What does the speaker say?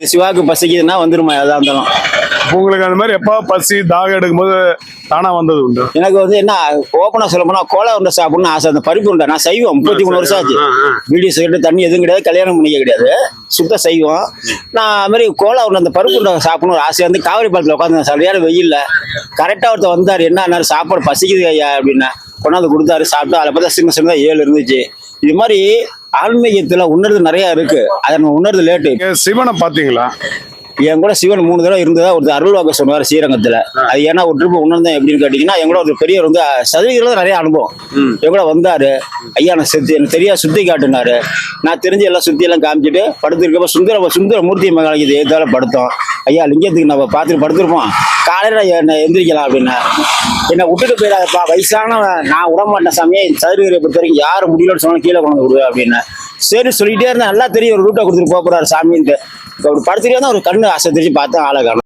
சிவாக்கு பசிக்குதுன்னா வந்துருமா எதா இருந்தாலும். உங்களுக்கு அந்த மாதிரி எப்போ பசி தாகம் எடுக்கும்போது தானா வந்தது உண்டு? எனக்கு வந்து என்ன ஓப்பனா சொல்ல போனா கோலா உருண்டை சாப்பிடணும்னு ஆசை. அந்த பருப்பு உண்டை நான் செய்வோம் முப்பத்தி மூணு வருஷம் ஆச்சு. வீடியோ சிகரெட் தண்ணி எதுவும் கிடையாது கல்யாணம் பண்ணிக்க கிடையாது. சுத்த செய்வோம். நான் அது மாதிரி கோலா உருண்டை அந்த பருப்பு உருண்டை சாப்பிடணும் ஒரு ஆசை வந்து காவிரி பாலத்தில் உட்காந்து சரியான வெயில்ல கரெக்டாக ஒருத்தர் வந்தார் என்ன சாப்பாடு பசிக்குது ஐயா? அப்படின்னா கொண்டாந்து கொடுத்தாரு சாப்பிட்டு அதில் பார்த்தா சின்ன சின்னதாக ஏழு இருந்துச்சு. இது மாதிரி ஆன்மீகத்துல உணர்வு நிறைய இருக்கு. அதை நம்ம உணர்வு லேட்டு சிவனை பாத்தீங்களா என் கூட சிவன் மூணு தடவை இருந்ததா ஒரு அருள்வாக்க சொன்னார் ஸ்ரீரங்கத்துல. அது ஏன்னா ஒரு ட்ரிப் உணர்ந்தேன் எப்படின்னு கேட்டீங்கன்னா என் கூட ஒரு பெரியவர் வந்து சதவீதம் நிறைய அனுபவம். என் கூட வந்தாரு. ஐயா நான் சுத்தி எனக்கு தெரியா சுத்தி காட்டுனாரு. நான் தெரிஞ்ச எல்லாம் சுத்தி எல்லாம் காமிச்சிட்டு படுத்திருக்கப்ப சுந்தர சுந்தர மூர்த்தி மகாலிக்கு இது ஏதால படுத்தோம். ஐயா லிங்கத்துக்கு நம்ம பார்த்துட்டு படுத்திருப்போம். காலையில் என்னை எந்திரிக்கலாம் அப்படின்னா. என்னை விட்டுட்டு போயிடாதப்பா. வயசானவன் நான் விட மாட்டேன் சாமியை சதுரகிரியை பொறுத்த வரைக்கும் யார் முடியலன்னு சொன்னாலும் கீழே கொண்டு வந்து விடுவேன் அப்படின்னு. சரி சொல்லிட்டே இருந்தேன் நல்லா தெரியும் ஒரு ரூட்டை கொடுத்துட்டு போகக்கூடாது சாமின்ட்டு. இப்போ ஒரு படுத்துட்டே தான் ஒரு கண்ணு அசை தெரிஞ்சு பார்த்தேன் ஆளை காணும்.